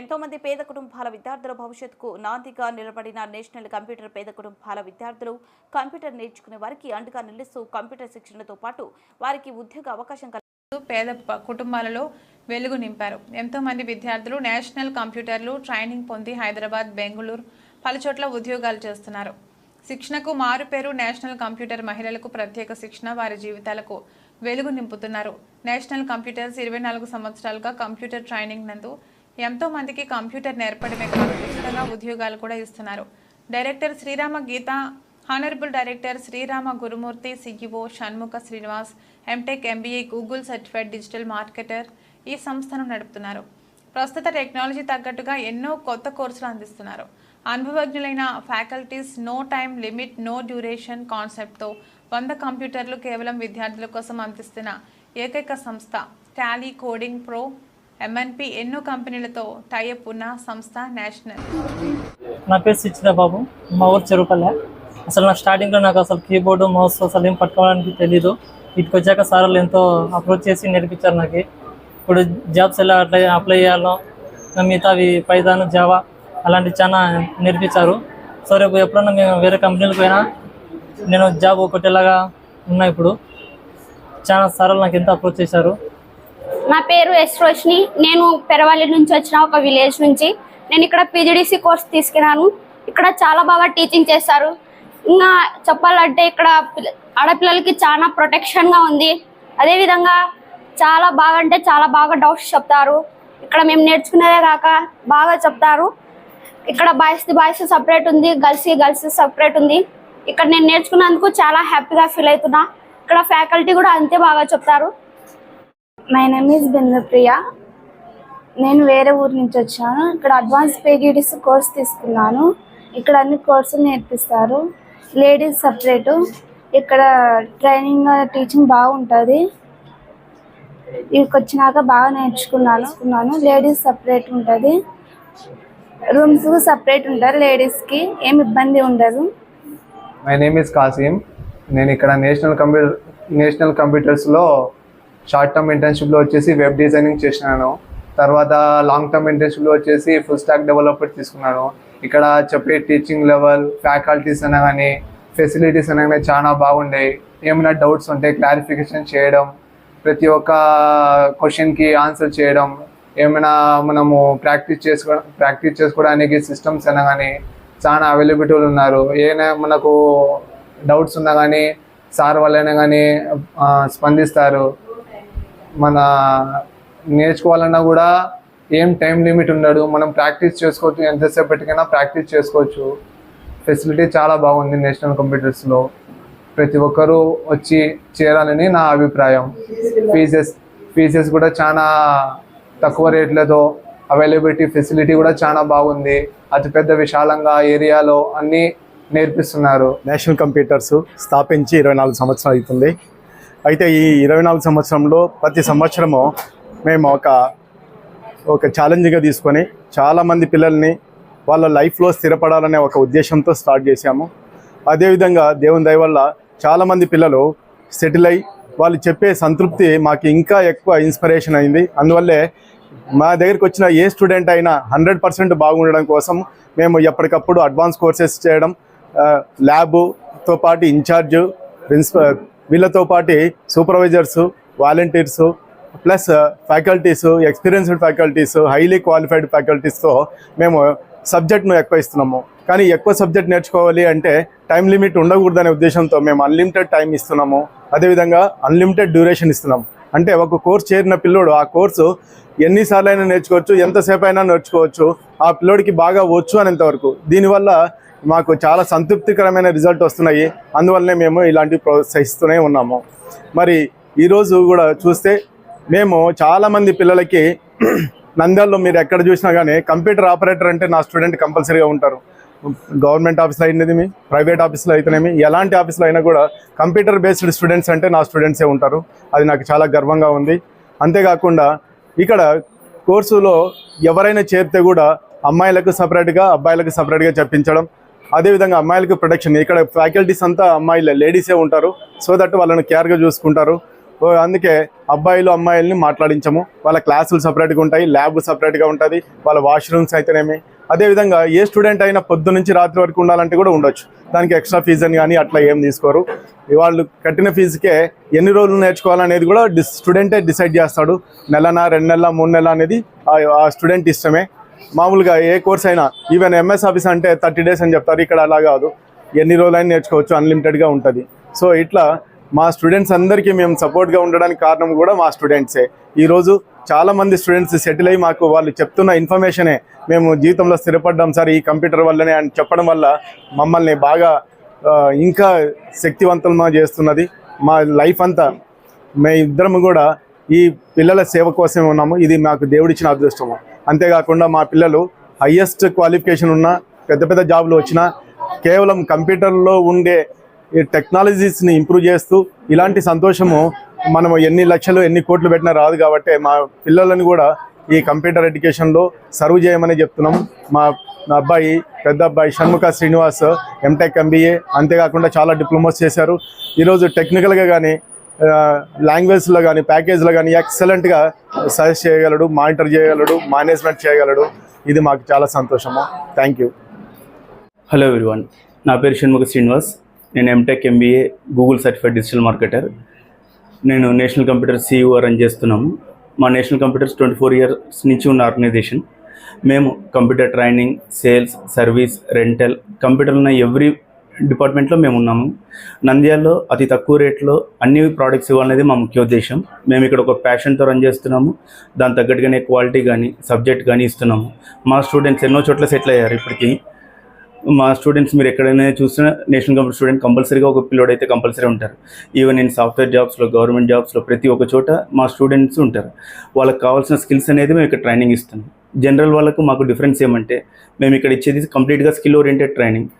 ఎంతో మంది పేద కుటుంబాల విద్యార్థుల భవిష్యత్తుకు నాందిగా నిలబడిన నేషనల్ కంప్యూటర్ పేద కుటుంబాల విద్యార్థులు కంప్యూటర్ నేర్చుకునే వారికి అండగా నిలుస్తూ కంప్యూటర్ శిక్షణతో పాటు వారికి ఉద్యోగ అవకాశం కల్పి పేద కుటుంబాలలో వెలుగు నింపారు. ఎంతో మంది విద్యార్థులు నేషనల్ కంప్యూటర్లు ట్రైనింగ్ పొంది హైదరాబాద్ బెంగళూరు పలుచోట్ల ఉద్యోగాలు చేస్తున్నారు. శిక్షణకు మారు పేరు నేషనల్ కంప్యూటర్ మహిళలకు ప్రత్యేక శిక్షణ వారి జీవితాలకు వెలుగు నింపుతున్నారు. నేషనల్ కంప్యూటర్స్ ఇరవై నాలుగు సంవత్సరాలుగా కంప్యూటర్ ట్రైనింగ్ నందు ఎంతో మందికి కంప్యూటర్ నేర్పడమే కాదు ఉచితంగా ఉద్యోగాలు కూడా ఇస్తున్నారు. Director Srirama Geetha honourable director Srirama Gurumurthy CEO Shanmukha Srinivas MTech MBA Google certified digital marketer ఈ సంస్థను నడుపుతున్నారు. ప్రస్తుత టెక్నాలజీ తగ్గట్టుగా ఎన్నో కొత్త కోర్సులు అందిస్తున్నారు. అనుభవజ్ఞులైన faculties no time limit no duration కాన్సెప్ట్తో వంద కంప్యూటర్లు కేవలం విద్యార్థుల కోసం అందిస్తున్న ఏకైక సంస్థ టాలీ కోడింగ్ ప్రో ఎంఎన్పి ఎన్నో కంపెనీలతో టైఅప్ ఉన్న సంస్థ నేషనల్. నా పేరు సిచ్చిద బాబు. మా ఊరు చెరుపల్లె అసలు నాకు స్టార్టింగ్లో నాకు అసలు కీబోర్డు మౌస్ అసలు ఏం పట్టుకోవడానికి తెలీదు. ఇటుకు వచ్చాక సార్లు ఎంతో అప్రోచ్ చేసి నేర్పించారు నాకు. ఇప్పుడు జాబ్స్ ఎలా అట్లా అప్లై చేయాలో మిగతా మిగతావి పైదాను జావా అలాంటివి చాలా నేర్పించారు. సో రేపు ఎప్పుడన్నా మేము వేరే కంపెనీలకు పోయినా నేను జాబ్ ఒకటేలాగా ఉన్నా ఇప్పుడు. చాలా సార్లు నాకు ఎంత అప్రోచ్ చేశారు. నా పేరు ఎస్ రోషిని నేను పెరవల్లి నుంచి వచ్చిన ఒక విలేజ్ నుంచి. నేను ఇక్కడ పీజీడీసీ కోర్స్ తీసుకున్నాను. ఇక్కడ చాలా బాగా టీచింగ్ చేస్తారు ఇంకా చెప్పాలంటే ఇక్కడ ఆడపిల్లలకి చాలా ప్రొటెక్షన్గా ఉంది. అదేవిధంగా చాలా బాగా అంటే చాలా బాగా డౌట్స్ చెప్తారు. ఇక్కడ మేము నేర్చుకునేదే కాక బాగా చెప్తారు. ఇక్కడ బాయ్స్ది బాయ్స్ సపరేట్ ఉంది గర్ల్స్కి గర్ల్స్ సపరేట్ ఉంది. ఇక్కడ నేను నేర్చుకున్నందుకు చాలా హ్యాపీగా ఫీల్ అవుతున్నా. ఇక్కడ ఫ్యాకల్టీ కూడా అంతే బాగా చెప్తారు. మై నేమ్ ఈజ్ బిందుప్రియ నేను వేరే ఊరు నుంచి వచ్చాను. ఇక్కడ అడ్వాన్స్ పేగిడిస్ కోర్స్ తీసుకున్నాను. ఇక్కడ అన్ని కోర్సులు నేర్పిస్తారు. లేడీస్ సపరేటు ఇక్కడ ట్రైనింగ్ టీచింగ్ బాగుంటుంది. ఇక్కడికి వచ్చినాక బాగా నేర్చుకున్నాను. లేడీస్ సపరేట్ ఉంటుంది. రూమ్స్ సపరేట్ ఉంటారు లేడీస్కి ఏం ఇబ్బంది ఉండదు. మై నేమ్ ఇస్ కాసిం నేను ఇక్కడ నేషనల్ కంప్యూటర్ నేషనల్ కంప్యూటర్స్లో షార్ట్ టర్మ్ ఇంటర్న్షిప్లో వచ్చేసి వెబ్ డిజైనింగ్ చేసినాను. తర్వాత లాంగ్ టర్మ్ ఇంటర్న్షిప్లో వచ్చేసి ఫుల్ స్టాక్ డెవలపర్ తీసుకున్నాను. ఇక్కడ చెప్పే టీచింగ్ లెవెల్ ఫ్యాకల్టీస్ అయినా కానీ ఫెసిలిటీస్ అయినా కానీ చాలా బాగుండేవి ఏమైనా డౌట్స్ ఉంటే క్లారిఫికేషన్ చేయడం ప్రతి ఒక్క క్వశ్చన్కి ఆన్సర్ చేయడం ఏమైనా మనము ప్రాక్టీస్ చేసుకో ప్రాక్టీస్ చేసుకోవడానికి సిస్టమ్స్ అయినా కానీ చాలా అవైలబిలిటీలు ఉన్నారు. ఏమైనా మనకు డౌట్స్ ఉన్నా కానీ సార్ వాళ్ళైనా కానీ స్పందిస్తారు. మన నేర్చుకోవాలన్నా కూడా ఏం టైం లిమిట్ ఉండడు మనం ప్రాక్టీస్ చేసుకోవచ్చు. ఎంతసేపటికైనా ప్రాక్టీస్ చేసుకోవచ్చు. ఫెసిలిటీ చాలా బాగుంది నేషనల్ కంప్యూటర్స్లో ప్రతి ఒక్కరూ వచ్చి చేరాలని నా అభిప్రాయం. ఫీజెస్ ఫీజెస్ కూడా చాలా తక్కువ రేట్లతో అవైలబిలిటీ ఫెసిలిటీ కూడా చాలా బాగుంది. అతిపెద్ద విశాలంగా ఏరియాలో అన్నీ నేర్పిస్తున్నారు. నేషనల్ కంప్యూటర్స్ స్థాపించి ఇరవై నాలుగు సంవత్సరాలు అవుతుంది. అయితే ఈ ఇరవై నాలుగు సంవత్సరంలో ప్రతి సంవత్సరము మేము ఒక ఒక ఛాలెంజ్గా తీసుకొని చాలామంది పిల్లల్ని వాళ్ళ లైఫ్లో స్థిరపడాలనే ఒక ఉద్దేశంతో స్టార్ట్ చేశాము. అదేవిధంగా దేవుని దయ వల్ల చాలామంది పిల్లలు సెటిల్ అయ్యి వాళ్ళు చెప్పే సంతృప్తి మాకు ఇంకా ఎక్కువ ఇన్స్పిరేషన్ అయింది. అందువల్లే మా దగ్గరికి వచ్చిన ఏ స్టూడెంట్ అయినా హండ్రెడ్ పర్సెంట్ బాగుండడం కోసం మేము ఎప్పటికప్పుడు అడ్వాన్స్ కోర్సెస్ చేయడం ల్యాబుతో పాటు ఇన్ఛార్జ్ ప్రిన్సిపల్ వీళ్ళతో పాటు supervisors volunteers plus faculties experienced faculties highly qualified ఫ్యాకల్టీస్తో మేము సబ్జెక్ట్ను ఎక్కువ ఇస్తున్నాము. కానీ ఎక్కువ సబ్జెక్ట్ నేర్చుకోవాలి అంటే టైం లిమిట్ ఉండకూడదనే ఉద్దేశంతో మేము అన్లిమిటెడ్ టైం ఇస్తున్నాము. అదేవిధంగా అన్లిమిటెడ్ డ్యూరేషన్ ఇస్తున్నాం అంటే ఒక కోర్స్ చేరిన పిల్లోడు ఆ కోర్సు ఎన్నిసార్లు అయినా నేర్చుకోవచ్చు ఎంతసేపు అయినా నేర్చుకోవచ్చు ఆ పిల్లోడికి బాగా వచ్చు అనేంతవరకు దీనివల్ల మాకు చాలా సంతృప్తికరమైన రిజల్ట్ వస్తున్నాయి. అందువల్లనే మేము ఇలాంటివి ప్రోత్సహిస్తూనే ఉన్నాము. మరి ఈరోజు కూడా చూస్తే మేము చాలామంది పిల్లలకి నంద్యాలలో మీరు ఎక్కడ చూసినా కానీ కంప్యూటర్ ఆపరేటర్ అంటే నా స్టూడెంట్ కంపల్సరీగా ఉంటారు. గవర్నమెంట్ ఆఫీస్లో అయినది ప్రైవేట్ ఆఫీస్లో అయితేనేమి ఎలాంటి ఆఫీస్లో అయినా కూడా కంప్యూటర్ బేస్డ్ స్టూడెంట్స్ అంటే నా స్టూడెంట్సే ఉంటారు. అది నాకు చాలా గర్వంగా ఉంది. అంతేకాకుండా ఇక్కడ కోర్సులో ఎవరైనా చేరితే కూడా అమ్మాయిలకు సపరేట్గా అబ్బాయిలకు సపరేట్గా చెప్పించడం అదేవిధంగా అమ్మాయిలకు ప్రొటెక్షన్ ఇక్కడ ఫ్యాకల్టీస్ అంతా అమ్మాయిలే లేడీసే ఉంటారు. సో దట్ వాళ్ళని కేర్గా చూసుకుంటారు. అందుకే అబ్బాయిలు అమ్మాయిల్ని మాట్లాడించము. వాళ్ళ క్లాసులు సపరేట్గా ఉంటాయి. ల్యాబ్ సపరేట్గా ఉంటుంది. వాళ్ళ వాష్రూమ్స్ అయితేనేమి. అదేవిధంగా ఏ స్టూడెంట్ అయినా పొద్దు నుంచి రాత్రి వరకు ఉండాలంటే కూడా ఉండొచ్చు. దానికి ఎక్స్ట్రా ఫీజు అని కానీ అట్లా ఏం తీసుకోరు. వాళ్ళు కట్టిన ఫీజుకే ఎన్ని రోజులు నేర్చుకోవాలనేది కూడా డిస్ స్టూడెంటే డిసైడ్ చేస్తాడు. నెలనా రెండు నెలల మూడు నెలల అనేది ఆ స్టూడెంట్ ఇష్టమే. మామూలుగా ఏ కోర్స్ అయినా ఈవెన్ ఎంఎస్ ఆఫీస్ అంటే థర్టీ డేస్ అని చెప్తారు ఇక్కడ అలా కాదు. ఎన్ని రోజులైనా నేర్చుకోవచ్చు అన్లిమిటెడ్గా ఉంటుంది. సో ఇట్లా మా స్టూడెంట్స్ అందరికీ మేము సపోర్ట్గా ఉండడానికి కారణం కూడా మా స్టూడెంట్సే ఈరోజు చాలా మంది స్టూడెంట్స్ సెటిల్ అయ్యి మాకు వాళ్ళు చెప్తున్న ఇన్ఫర్మేషనే మేము జీవితంలో స్థిరపడ్డాం సార్ ఈ కంప్యూటర్ వల్లనే అని చెప్పడం వల్ల మమ్మల్ని బాగా ఇంకా శక్తివంతంగా చేస్తున్నది. మా లైఫ్ అంతా మే ఇద్దరం కూడా ఈ పిల్లల సేవ కోసమే ఉన్నాము. ఇది మాకు దేవుడిచ్చిన అదృష్టము. అంతేకాకుండా మా పిల్లలు హయ్యెస్ట్ క్వాలిఫికేషన్ ఉన్న పెద్ద పెద్ద జాబ్లు వచ్చినా కేవలం కంప్యూటర్లో ఉండే ఈ టెక్నాలజీస్ని ఇంప్రూవ్ చేస్తూ ఇలాంటి సంతోషము మనము ఎన్ని లక్షలు ఎన్ని కోట్లు పెట్టినా రాదు కాబట్టి మా పిల్లలను కూడా ఈ కంప్యూటర్ ఎడ్యుకేషన్లో సర్వ్ చేయమని చెప్తున్నాం. మా అబ్బాయి పెద్ద అబ్బాయి షణ్ముఖ శ్రీనివాస్ ఎంటెక్ ఎంబీఏ అంతేకాకుండా చాలా డిప్లొమాస్ చేశారు. ఈరోజు టెక్నికల్గా కానీ లాంగ్వేజ్లో కానీ ప్యాకేజ్లో కానీ ఎక్సలెంట్గా సజెస్ట్ చేయగలడు మానిటర్ చేయగలడు మేనేజ్మెంట్ చేయగలడు. ఇది మాకు చాలా సంతోషము. థ్యాంక్ యూ హలో ఎవ్రీవన్ నా పేరు షణ్ముఖ శ్రీనివాస్. నేను MTech MBA Google certified digital marketer నేను నేషనల్ కంప్యూటర్ సిఇఓ రన్ చేస్తున్నాము. మా national computers twenty four years నుంచి ఉన్న ఆర్గనైజేషన్ మేము computer training sales service rental computer ఉన్న ఎవ్రీ డిపార్ట్మెంట్లో మేము ఉన్నాము. నంద్యాలలో అతి తక్కువ రేట్లో అన్ని ప్రోడక్ట్స్ ఇవ్వాలనేది మా ముఖ్య ఉద్దేశం. మేము ఇక్కడ ఒక ప్యాషన్తో రన్ చేస్తున్నాము. దాని తగ్గట్టుగానే క్వాలిటీ కానీ సబ్జెక్ట్ కానీ ఇస్తున్నాము. మా స్టూడెంట్స్ ఎన్నో చోట్ల సెటిల్ అయ్యారు ఇప్పటికీ. మా స్టూడెంట్స్ మీరు ఎక్కడైనా చూసినా నేషనల్ కంప్యూటర్ స్టూడెంట్ కంపల్సరీగా ఒక పిల్లోడ్ అయితే కంపల్సరీ ఉంటారు. ఈవెన్ నేను సాఫ్ట్వేర్ జాబ్స్లో గవర్నమెంట్ జాబ్స్లో ప్రతి ఒక్క చోట మా స్టూడెంట్స్ ఉంటారు. వాళ్ళకి కావాల్సిన స్కిల్స్ అనేది మేము ఇక్కడ ట్రైనింగ్ ఇస్తాం జనరల్ వాళ్ళకు మాకు డిఫరెన్స్ ఏమంటే మేము ఇక్కడ ఇచ్చేది కంప్లీట్గా స్కిల్ ఓరియంటెడ్ ట్రైనింగ్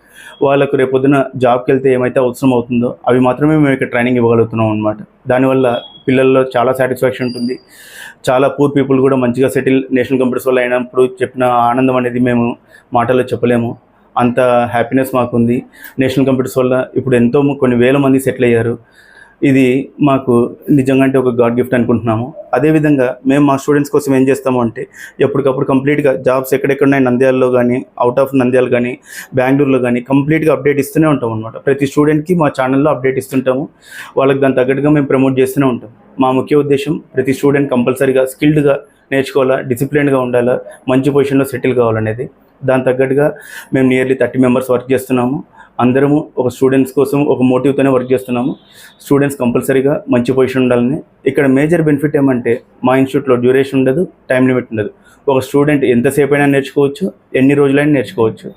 వాళ్ళకు రేపొద్దున జాబ్కి వెళ్తే ఏమైతే అవసరం అవుతుందో అవి మాత్రమే మేము ఇక్కడ ట్రైనింగ్ ఇవ్వగలుగుతున్నాం అనమాట దానివల్ల పిల్లల్లో చాలా సాటిస్ఫాక్షన్ ఉంటుంది. చాలా పూర్ పీపుల్ కూడా మంచిగా సెటిల్ నేషనల్ కంప్యూటర్స్ వల్ల అయినప్పుడు చెప్పిన ఆనందం అనేది మేము మాటల్లో చెప్పలేము. అంత హ్యాపీనెస్ మాకుంది. నేషనల్ కంప్యూటర్స్ వల్ల ఇప్పుడు ఎంతో కొన్ని వేల మంది సెటిల్ అయ్యారు. ఇది మాకు నిజంగా అంటే ఒక గాడ్ గిఫ్ట్ అనుకుంటున్నాము. అదేవిధంగా మేము మా స్టూడెంట్స్ కోసం ఏం చేస్తాము అంటే ఎప్పటికప్పుడు కంప్లీట్గా జాబ్స్ ఎక్కడెక్కడున్నాయి నంద్యాలలో కానీ అవుట్ ఆఫ్ నంద్యాల కానీ బెంగళూరులో కానీ కంప్లీట్గా అప్డేట్ ఇస్తూనే ఉంటాం అనమాట ప్రతి స్టూడెంట్కి మా ఛానల్లో అప్డేట్ ఇస్తుంటాము. వాళ్ళకి దాని తగ్గట్టుగా మేము ప్రమోట్ చేస్తూనే ఉంటాం మా ముఖ్య ఉద్దేశం ప్రతి స్టూడెంట్ కంపల్సరీగా స్కిల్డ్గా నేర్చుకోవాలా డిసిప్లిన్గా ఉండాలా మంచి పొజిషన్లో సెటిల్ కావాలనేది. దాని తగ్గట్టుగా మేము నియర్లీ థర్టీ మెంబర్స్ వర్క్ చేస్తున్నాము. అందరము ఒక స్టూడెంట్స్ కోసం ఒక మోటివ్తోనే వర్క్ చేస్తున్నాము. స్టూడెంట్స్ కంపల్సరీగా మంచి పొజిషన్ ఉండాలని. ఇక్కడ మేజర్ బెనిఫిట్ ఏమంటే మా ఇన్స్టిట్యూట్లో డ్యూరేషన్ ఉండదు టైం లిమిట్ ఉండదు. ఒక స్టూడెంట్ ఎంతసేపు అయినా నేర్చుకోవచ్చు ఎన్ని రోజులైనా నేర్చుకోవచ్చు.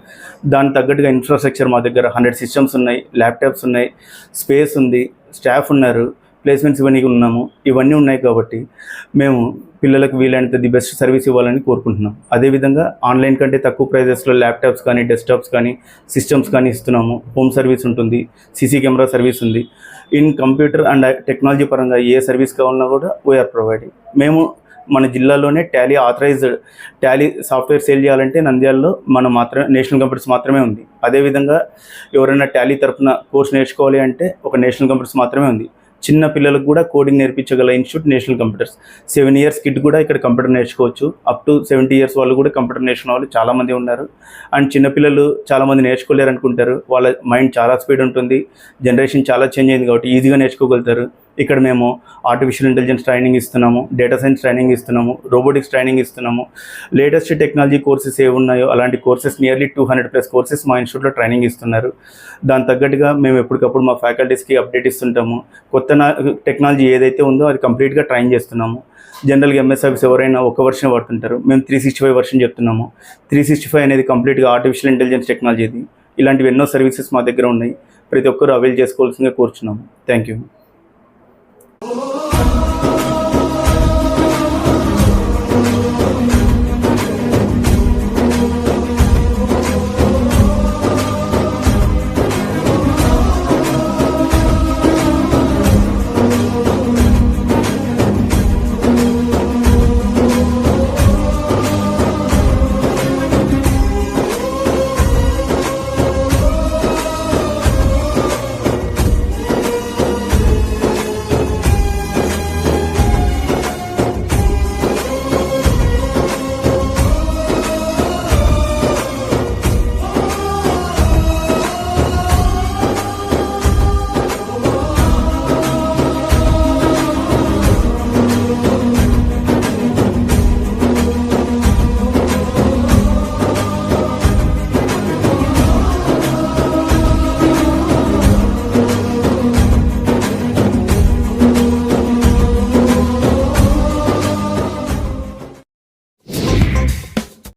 దానికి తగ్గట్టుగా ఇన్ఫ్రాస్ట్రక్చర్ మా దగ్గర హండ్రెడ్ సిస్టమ్స్ ఉన్నాయి ల్యాప్టాప్స్ ఉన్నాయి స్పేస్ ఉంది స్టాఫ్ ఉన్నారు. ప్లేస్మెంట్స్ ఇవన్నీ ఉన్నాము. ఇవన్నీ ఉన్నాయి కాబట్టి మేము పిల్లలకు వీలైనంత ది బెస్ట్ సర్వీస్ ఇవ్వాలని కోరుకుంటున్నాం. అదేవిధంగా ఆన్లైన్ కంటే తక్కువ ప్రైజెస్లో ల్యాప్టాప్స్ కానీ డెస్క్టాప్స్ కానీ సిస్టమ్స్ కానీ ఇస్తున్నాము. హోమ్ సర్వీస్ ఉంటుంది సీసీ కెమెరా సర్వీస్ ఉంది. ఇన్ కంప్యూటర్ అండ్ టెక్నాలజీ పరంగా ఏ సర్వీస్ కావాలన్నా కూడా వీఆర్ ప్రొవైడింగ్ మేము మన జిల్లాలోనే Tally authorised Tally software sale చేయాలంటే నంద్యాలలో మనం మాత్రమే నేషనల్ కంప్యూటర్స్ మాత్రమే ఉంది. అదేవిధంగా ఎవరైనా టాలీ తరపున కోర్స్ నేర్చుకోవాలి అంటే ఒక నేషనల్ కంప్యూటర్స్ మాత్రమే ఉంది. చిన్న పిల్లలకు కూడా coding నేర్పించగల institute national computers seven years kid కూడా ఇక్కడ కంప్యూటర్ నేర్చుకోవచ్చు. అప్ టు సెవెంటీ ఇయర్స్ వాళ్ళు కూడా కంప్యూటర్ నేర్చుకున్న వాళ్ళు చాలామంది ఉన్నారు. అండ్ చిన్నపిల్లలు చాలామంది నేర్చుకోలేరు అనుకుంటారు. వాళ్ళ మైండ్ చాలా స్పీడ్ ఉంటుంది. జనరేషన్ చాలా చేంజ్ అయింది కాబట్టి ఈజీగా నేర్చుకోగలుగుతారు. ఇక్కడ మేము ఆర్టిఫిషియల్ ఇంటెలిజెన్స్ ట్రైనింగ్ ఇస్తున్నాము. డేటా సైన్స్ ట్రైనింగ్ ఇస్తున్నాము. రోబోటిక్స్ ట్రైనింగ్ ఇస్తున్నాము. లేటెస్ట్ టెక్నాలజీ కోర్సెస్ ఏ ఉన్నాయో అలాంటి courses nearly two hundred plus courses మా ఇన్స్టిట్యూట్లో ట్రైనింగ్ ఇస్తున్నారు. దాని తగ్గట్టుగా మేము ఎప్పటికప్పుడు మా ఫ్యాకల్టీస్కి అప్డేట్ ఇస్తుంటాము. కొత్త నా- టెక్నాలజీ ఏదైతే ఉందో అది కంప్లీట్గా ట్రైన్ చేస్తున్నాము. జనరల్గా ఎంఎస్ ఆఫీస్ ఎవరైనా ఒక వర్షన్ పడుతుంటారు మేము త్రీ సిక్స్టీ ఫైవ్ వర్షన్ చెప్తున్నాము. త్రీ సిక్స్టీ ఫైవ్ అనేది కంప్లీట్గా ఆర్టిఫిషియల్ ఇంటెలిజెన్స్ టెక్నాలజీ ఇది ఇలాంటివి ఎన్నో సర్వీసెస్ మా దగ్గర ఉన్నాయి. ప్రతి ఒక్కరు అవైల్ చేసుకోవాల్సిందిగా కోరుచున్నాము. Thank you.